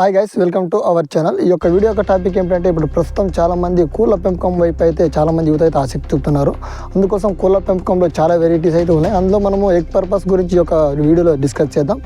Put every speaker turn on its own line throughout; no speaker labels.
Hi guys welcome to our channel ఈ యొక్క video యొక్క టాపిక్ ఏంటంటే ఇప్పుడు ప్రస్తుతం చాలామంది కూళ్ళ పెంపకం వైపు అయితే చాలా మంది యువత అయితే ఆసక్తి చూపుతున్నారు. అందుకోసం కూళ్ళ పెంపకంలో చాలా వెరైటీస్ అయితే ఉన్నాయి. అందులో మనము ఎగ్ పర్పస్ గురించి ఒక వీడియోలో డిస్కస్ చేద్దాం.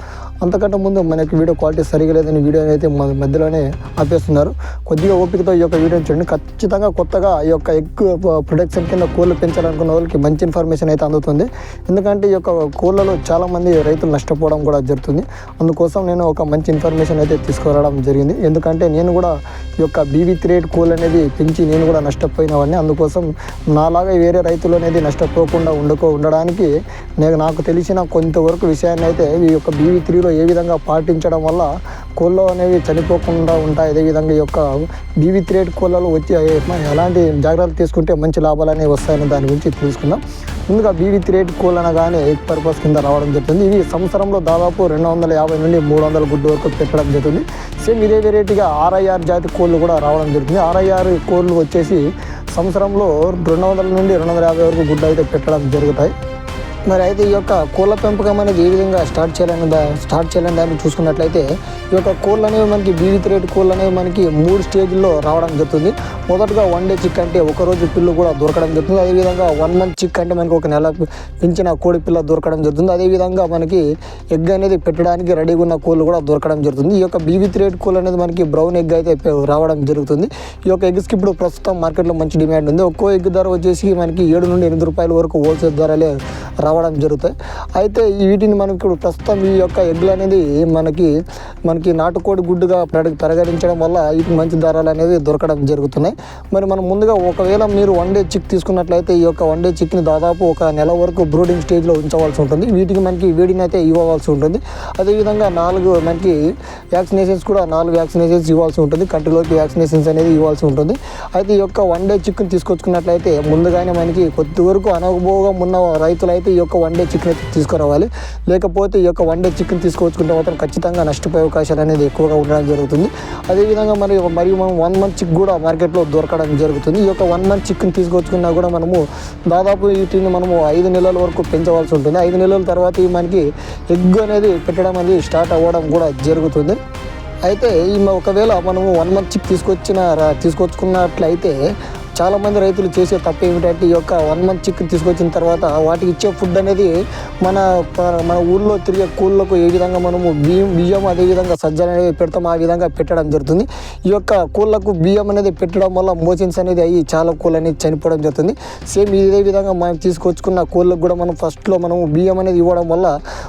అంతకంటే ముందు మనకి వీడియో క్వాలిటీ సరిగా లేదని వీడియో అయితే మన మధ్యలోనే ఆపేస్తున్నారు. కొద్దిగా ఓపికతో ఈ యొక్క వీడియోని చూడండి. ఖచ్చితంగా కొత్తగా ఈ యొక్క ఎగ్ ప్రొడక్షన్ కింద కోళ్ళు పెంచాలనుకున్న వాళ్ళకి మంచి ఇన్ఫర్మేషన్ అయితే అందుతుంది. ఎందుకంటే ఈ యొక్క కోళ్ళలో చాలామంది రైతులు నష్టపోవడం కూడా జరుగుతుంది. అందుకోసం నేను ఒక మంచి ఇన్ఫర్మేషన్ అయితే తీసుకురావడం జరిగింది. ఎందుకంటే నేను కూడా ఈ యొక్క బీవీ త్రేడ్ కూల్ అనేది పెంచి నేను కూడా నష్టపోయినవాడిని. అందుకోసం నాలాగా వేరే రైతులు అనేది నష్టపోకుండా ఉండకో ఉండడానికి నేను నాకు తెలిసిన కొంతవరకు విషయాన్ని అయితే ఈ యొక్క బీవీ త్రీలో ఏ విధంగా పాటించడం వల్ల కోళ్ళు అనేవి చనిపోకుండా ఉంటాయి. అదేవిధంగా ఈ యొక్క బీవీ త్రేడ్ కోళ్ళలో వచ్చి ఎలాంటి జాగ్రత్తలు తీసుకుంటే మంచి లాభాలు అనేవి వస్తాయని దాని గురించి తెలుసుకుందాం. ముందుగా బీవీ రేట్ కోల్ అనగానే ఎగ్ పర్పస్ కింద రావడం జరుగుతుంది. ఇవి సంవత్సరంలో దాదాపు రెండు వందల యాభై నుండి మూడు వందల గుడ్డు వరకు పెట్టడం జరుగుతుంది. సేమ్ ఇదే వెరైటీగా ఆర్ఐఆర్ జాతి కోళ్ళు కూడా రావడం జరుగుతుంది. ఆర్ఐఆర్ కోళ్ళు వచ్చేసి సంవత్సరంలో రెండు వందల నుండి రెండు వందల యాభై వరకు గుడ్డు అయితే పెట్టడం జరుగుతాయి. మరి అయితే ఈ యొక్క కోళ్ళ పెంపకం అనేది ఏ విధంగా స్టార్ట్ చేయాలని స్టార్ట్ చేయాలని దాన్ని చూసుకున్నట్లయితే ఈ యొక్క కోళ్ళు అనేవి మనకి బీవీ రేట్ కోళ్ళు అనేవి మనకి మూడు స్టేజ్లో రావడం జరుగుతుంది. మొదటగా వన్ డే చిక్ అంటే ఒక రోజు పిల్లు కూడా దొరకడం జరుగుతుంది. అదేవిధంగా వన్ మంత్ చిక్ అంటే మనకి ఒక నెల పెంచిన కోడి పిల్ల దొరకడం జరుగుతుంది. అదేవిధంగా మనకి ఎగ్ అనేది పెట్టడానికి రెడీగా ఉన్న కోళ్ళు కూడా దొరకడం జరుగుతుంది. ఈ యొక్క బీవీ రేట్ కోళ్ళు అనేది మనకి బ్రౌన్ ఎగ్ అయితే రావడం జరుగుతుంది. ఈ యొక్క ఎగ్స్కి ఇప్పుడు ప్రస్తుతం మార్కెట్లో మంచి డిమాండ్ ఉంది. ఒక్కో ఎగ్ ధర వచ్చేసి మనకి ఏడు నుండి ఎనిమిది రూపాయల వరకు హోల్సేల్ ధరలే రావడం జరుగుతాయి. అయితే ఈ వీటిని మనకి ఇప్పుడు ప్రస్తుతం ఈ యొక్క ఎగ్లు అనేది మనకి మనకి నాటుకోడి గుడ్డుగా పెరగ వల్ల వీటికి మంచి ధరలు అనేవి దొరకడం జరుగుతున్నాయి. మరి మనం ముందుగా ఒకవేళ మీరు వన్ డే చిక్ తీసుకున్నట్లయితే ఈ యొక్క వన్ డే చిక్ని దాదాపు ఒక నెల వరకు బ్రూడింగ్ స్టేజ్లో ఉంచవలసి ఉంటుంది. వీటికి మనకి వేడిని అయితే ఇవ్వవలసి ఉంటుంది. అదేవిధంగా నాలుగు మనకి వ్యాక్సినేషన్స్ కూడా నాలుగు వ్యాక్సినేషన్స్ ఇవ్వాల్సి ఉంటుంది. కంటిలోకి వ్యాక్సినేషన్స్ అనేది ఇవ్వాల్సి ఉంటుంది. అయితే ఈ యొక్క వన్ డే చిక్ని తీసుకొచ్చుకున్నట్లయితే ముందుగానే మనకి కొద్ది వరకు అనుభవం ఉన్న రైతులు అయితే ఈ యొక్క వన్ డే చికెన్ అయితే తీసుకురావాలి. లేకపోతే ఈ యొక్క వన్ డే చికెన్ తీసుకొచ్చుకుంటే మాత్రం ఖచ్చితంగా నష్టపోయే అవకాశాలు అనేది ఎక్కువగా ఉండడం జరుగుతుంది. అదేవిధంగా మరి మరియు మనం వన్ మంత్ చిక్ కూడా మార్కెట్లో దొరకడం జరుగుతుంది. ఈ యొక్క వన్ మంత్ చికెన్ తీసుకొచ్చుకున్నా కూడా మనము దాదాపు వీటిని మనము ఐదు నెలల వరకు పెంచవలసి ఉంటుంది. ఐదు నెలల తర్వాత మనకి ఎగ్ అనేది పెట్టడం అనేది స్టార్ట్ అవ్వడం కూడా జరుగుతుంది. అయితే ఈ ఒకవేళ మనము వన్ మంత్ చిక్ తీసుకొచ్చిన తీసుకొచ్చుకున్నట్లయితే చాలామంది రైతులు చేసే తప్పు ఏమిటంటే ఈ యొక్క వన్ మంత్ చికెన్ తీసుకొచ్చిన తర్వాత వాటికి ఇచ్చే ఫుడ్ అనేది మన మన ఊళ్ళో తిరిగే కోళ్ళకు ఏ విధంగా మనము బియ్యం బియ్యం అదేవిధంగా సజ్జలు అనేది పెడతాం ఆ విధంగా పెట్టడం జరుగుతుంది. ఈ యొక్క కోళ్ళకు బియ్యం అనేది పెట్టడం వల్ల మోషన్స్ అనేది అయ్యి చాలా కోళ్ళు అనేది చనిపోవడం జరుగుతుంది. సేమ్ ఇదే విధంగా మనం తీసుకొచ్చుకున్న కోళ్ళకు కూడా మనం ఫస్ట్లో మనము బియ్యం అనేది ఇవ్వడం వల్ల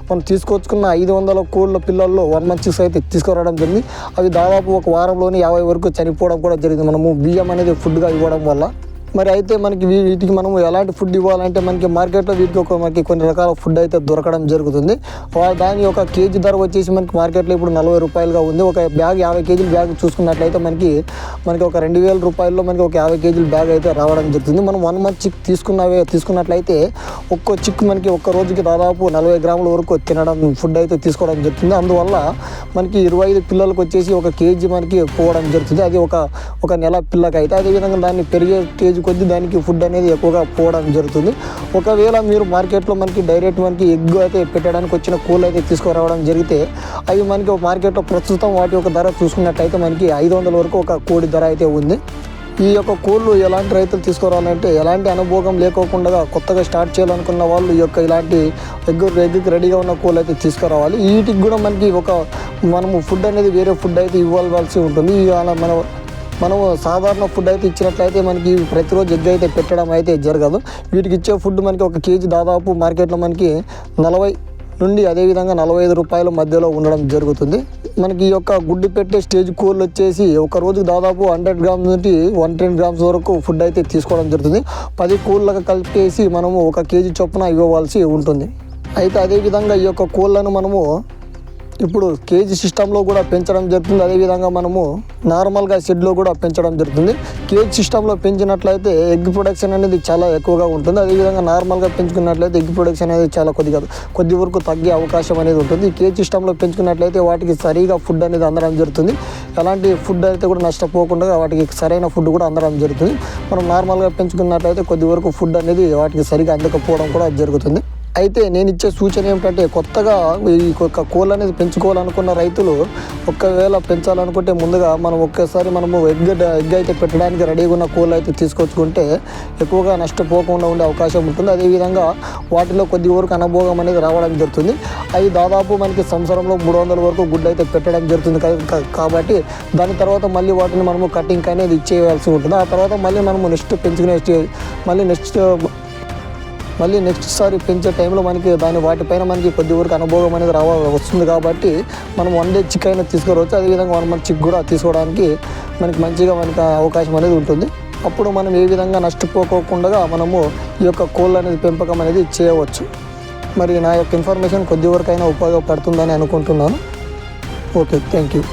మనం తీసుకొచ్చుకున్న ఐదు వందల కోళ్ళ పిల్లల్లో వన్ మంత్ చిక్స్ అయితే తీసుకురావడం జరిగింది. అవి దాదాపు ఒక వారంలోనే యాభై వరకు చనిపోవడం కూడా జరిగింది. మనము బియ్యం అనేది ఫుడ్గా ఇవ్వడం వల్ల. الله. మరి అయితే మనకి వీ- వీటికి మనము ఎలాంటి ఫుడ్ ఇవ్వాలంటే మనకి మార్కెట్లో వీటికి ఒక మనకి కొన్ని రకాల ఫుడ్ అయితే దొరకడం జరుగుతుంది. దాని ఒక కేజీ ధర వచ్చేసి మనకి మార్కెట్లో ఇప్పుడు నలభై రూపాయలుగా ఉంది. ఒక బ్యాగ్ యాభై కేజీల బ్యాగ్ చూసుకున్నట్లయితే మనకి మనకి ఒక రెండు వేల రూపాయల్లో మనకి ఒక యాభై కేజీల బ్యాగ్ అయితే రావడం జరుగుతుంది. మనం వన్ మంత్ చిక్ తీసుకున్నవే తీసుకున్నట్లయితే ఒక్కో చిక్ మనకి ఒక్క రోజుకి దాదాపు నలభై గ్రాముల వరకు తినడం ఫుడ్ అయితే తీసుకోవడం జరుగుతుంది. అందువల్ల మనకి ఇరవై ఐదు పిల్లలకు వచ్చేసి ఒక కేజీ మనకి పోవడం జరుగుతుంది. అది ఒక ఒక నెల పిల్లకైతే. అదేవిధంగా దాన్ని పెరిగే స్టేజ్ కొద్దీ దానికి ఫుడ్ అనేది ఎక్కువగా పోవడం జరుగుతుంది. ఒకవేళ మీరు మార్కెట్లో మనకి డైరెక్ట్ మనకి ఎగ్ అయితే పెట్టడానికి వచ్చిన కోళ్ళు అయితే తీసుకురావడం జరిగితే అవి మనకి మార్కెట్లో ప్రస్తుతం వాటి యొక్క ధర చూసుకున్నట్టయితే మనకి ఐదు వందల వరకు ఒక కోడి ధర అయితే ఉంది. ఈ యొక్క కోళ్ళు ఎలాంటి రైతులు తీసుకురావాలంటే ఎలాంటి అనుభవం లేకోకుండా కొత్తగా స్టార్ట్ చేయాలనుకున్న వాళ్ళు ఈ యొక్క ఇలాంటి ఎగ్ ఎగ్కి రెడీగా ఉన్న కోళ్ళు అయితే తీసుకురావాలి. వీటికి కూడా మనకి ఒక మనము ఫుడ్ అనేది వేరే ఫుడ్ అయితే ఇవ్వాల్సి ఉంటుంది. ఇవాళ మనం మనము సాధారణ ఫుడ్ అయితే ఇచ్చినట్లయితే మనకి ప్రతిరోజు ఎగ్ అయితే పెట్టడం అయితే జరగదు. వీటికి ఇచ్చే ఫుడ్ మనకి ఒక కేజీ దాదాపు మార్కెట్లో మనకి నలభై నుండి అదేవిధంగా నలభై ఐదు రూపాయల మధ్యలో ఉండడం జరుగుతుంది. మనకి ఈ యొక్క గుడ్డు పెట్టే స్టేజ్ కోళ్ళు వచ్చేసి ఒక రోజు దాదాపు హండ్రెడ్ గ్రామ్స్ నుండి వన్ టెన్ గ్రామ్స్ వరకు ఫుడ్ అయితే తీసుకోవడం జరుగుతుంది. పది కూరలకు కలిపేసి మనము ఒక కేజీ చొప్పున ఇవ్వవలసి ఉంటుంది. అయితే అదేవిధంగా ఈ యొక్క కోళ్ళను మనము ఇప్పుడు కేజీ సిస్టంలో కూడా పెంచడం జరుగుతుంది. అదేవిధంగా మనము నార్మల్గా షెడ్లో కూడా పెంచడం జరుగుతుంది. కేజీ సిస్టంలో పెంచినట్లయితే ఎగ్ ప్రొడక్షన్ అనేది చాలా ఎక్కువగా ఉంటుంది. అదేవిధంగా నార్మల్గా పెంచుకున్నట్లయితే ఎగ్ ప్రొడక్షన్ అనేది చాలా కొద్దిగా కొద్ది వరకు తగ్గే అవకాశం అనేది ఉంటుంది. కేజీ సిస్టంలో పెంచుకున్నట్లయితే వాటికి సరిగా ఫుడ్ అనేది అందడం జరుగుతుంది. ఎలాంటి ఫుడ్ అయితే కూడా నష్టపోకుండా వాటికి సరైన ఫుడ్ కూడా అందడం జరుగుతుంది. మనం నార్మల్గా పెంచుకున్నట్లయితే కొద్ది వరకు ఫుడ్ అనేది వాటికి సరిగా అందకపోవడం కూడా జరుగుతుంది. అయితే నేను ఇచ్చే సూచన ఏమిటంటే కొత్తగా ఈ యొక్క కోళ్ళు అనేది పెంచుకోవాలనుకున్న రైతులు ఒకవేళ పెంచాలనుకుంటే ముందుగా మనం ఒక్కసారి మనము ఎగ్ ఎగ్ అయితే పెట్టడానికి రెడీగా ఉన్న కోళ్ళు అయితే తీసుకొచ్చుకుంటే ఎక్కువగా నష్టపోకుండా ఉండే అవకాశం ఉంటుంది. అదేవిధంగా వాటిలో కొద్ది వరకు అనుభవం అనేది రావడం జరుగుతుంది. అవి దాదాపు మనకి సంవత్సరంలో మూడు వందల వరకు గుడ్డు అయితే పెట్టడం జరుగుతుంది కాబట్టి దాని తర్వాత మళ్ళీ వాటిని మనము కటింగ్ అనేది ఇచ్చేయాల్సి ఉంటుంది. ఆ తర్వాత మళ్ళీ మనము నెక్స్ట్ పెంచుకునే మళ్ళీ నెక్స్ట్ మళ్ళీ నెక్స్ట్ సారి పెంచే టైంలో మనకి దాని వాటిపైన మనకి కొద్ది వరకు అనుభవం అనేది రావ వస్తుంది కాబట్టి మనం వన్ డే చిక్ అయినా తీసుకురావచ్చు. అదేవిధంగా వన్ మంత్ చిక్ కూడా తీసుకోవడానికి మనకి మంచిగా మనకి అవకాశం అనేది ఉంటుంది. అప్పుడు మనం ఏ విధంగా నష్టపోకోకుండా మనము ఈ యొక్క కోళ్ళ అనేది పెంపకం అనేది చేయవచ్చు. మరి నా యొక్క ఇన్ఫర్మేషన్ కొద్ది వరకు అయినా ఉపయోగపడుతుందని అనుకుంటున్నాను. Okay thank you